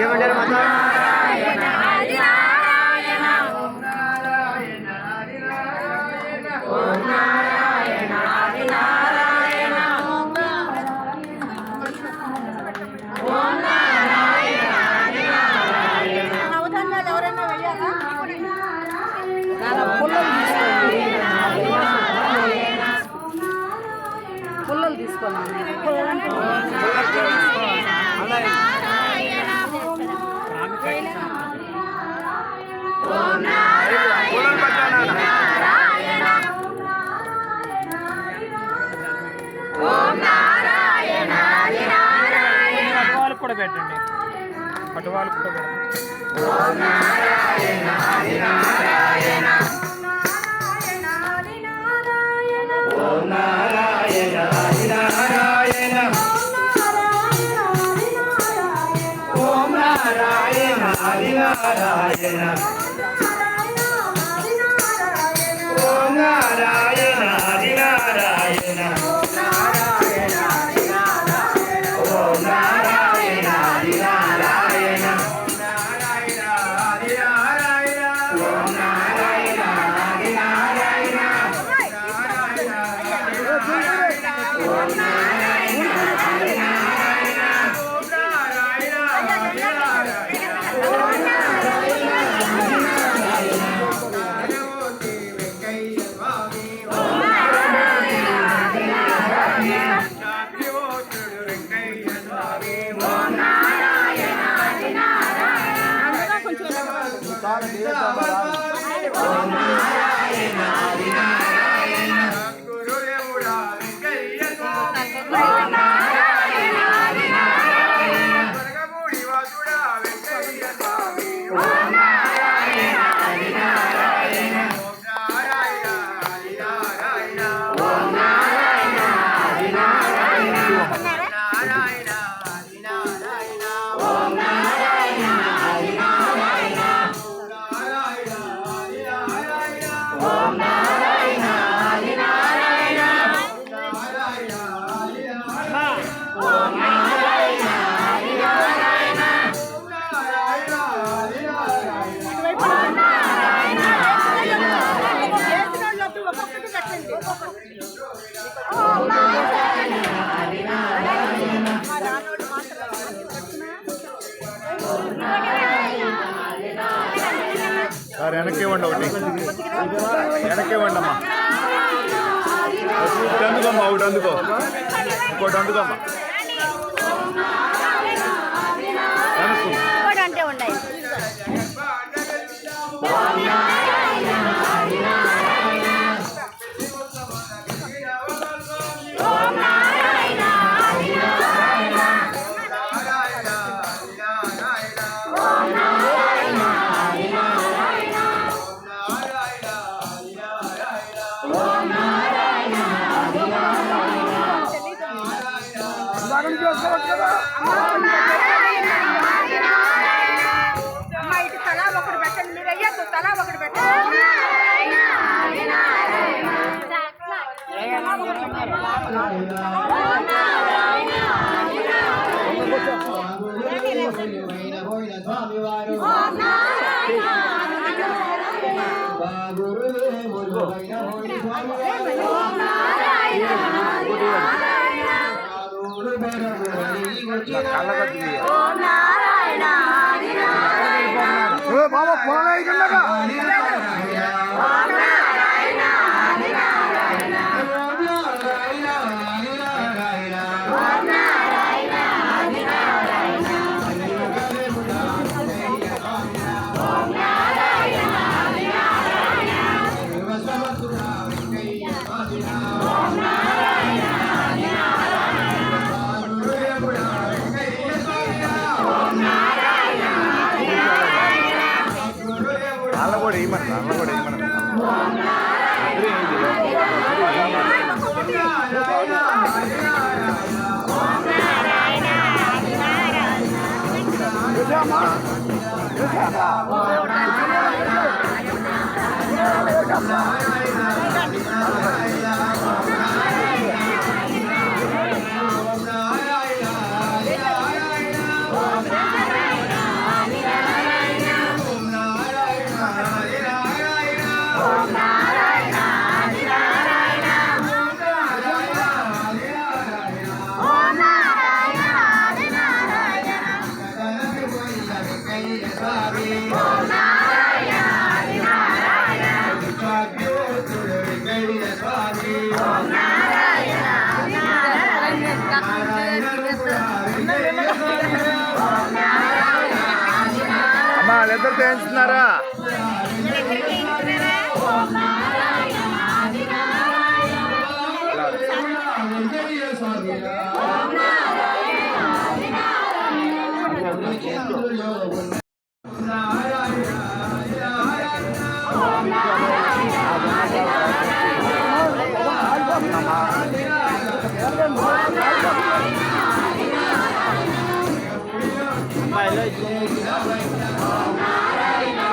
ఏమంటారు మాత అటు వాళ్ళు నారాయణ ఓం నారాయణ హరి నారాయణ పట్టువాళ్ళకు కూడా పెట్టండి సార్ వెనక్కి ఇవ్వండి ఒకటి. వెనక్కి ఇవ్వండి అమ్మా అందుకోమ్మా ఒకటి అందుకో. ఇంకోటి అందుకోమ్మా. বাবা পড়া না এই জন্য 共产党万岁！共产党万岁！共产党万岁！ఇద్దరు చేయించుతున్నారా Hãy subscribe cho kênh Ghiền Mì Gõ Để không bỏ lỡ những video hấp dẫn Narayana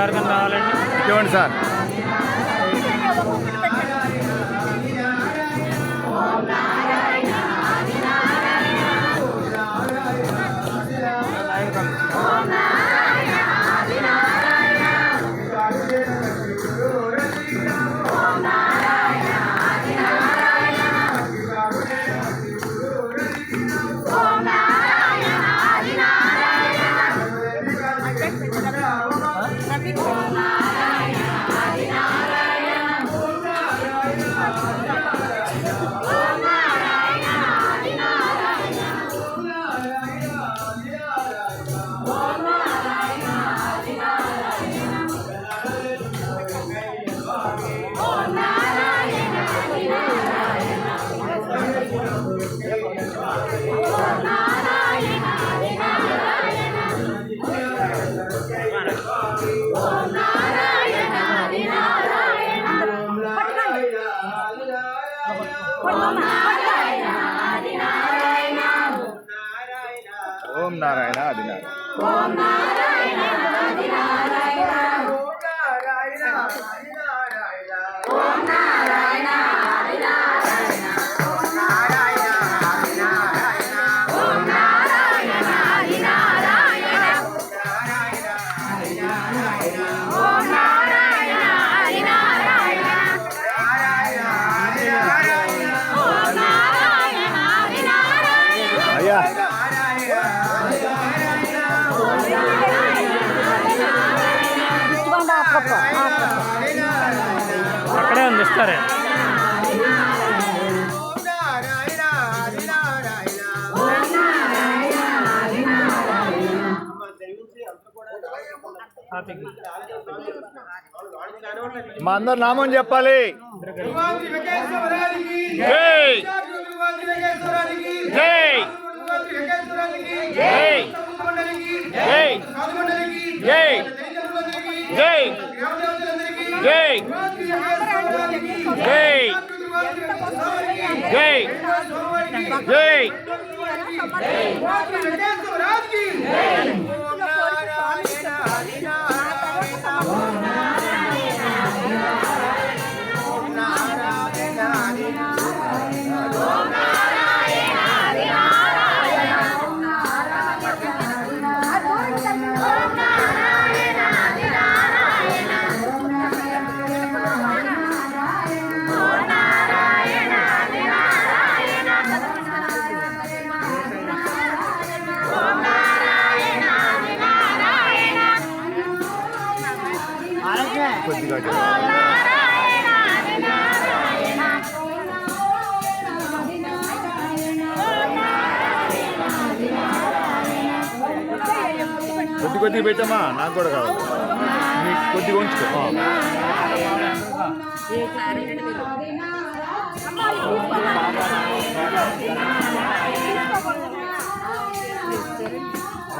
ఎవరికైనా రావాలండి. ఇవ్వండి సార్. ఓం నారాయణ అది నారాయణ అయ్యా అక్కడే మా అందరు నామం చెప్పాలి. జై. జై. జై. జై జై జై జై జై కొద్దిగా పెట్టమ్మా నాకు కూడా కావాలి కొద్దిగా ఉంచుకో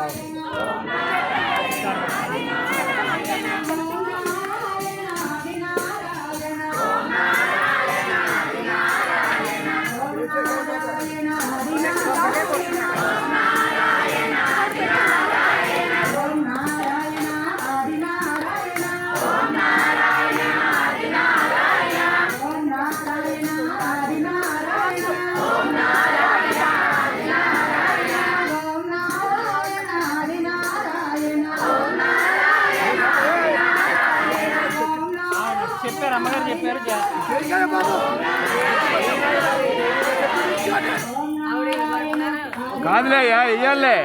Thank you. అయ్యా వెయ్యాలే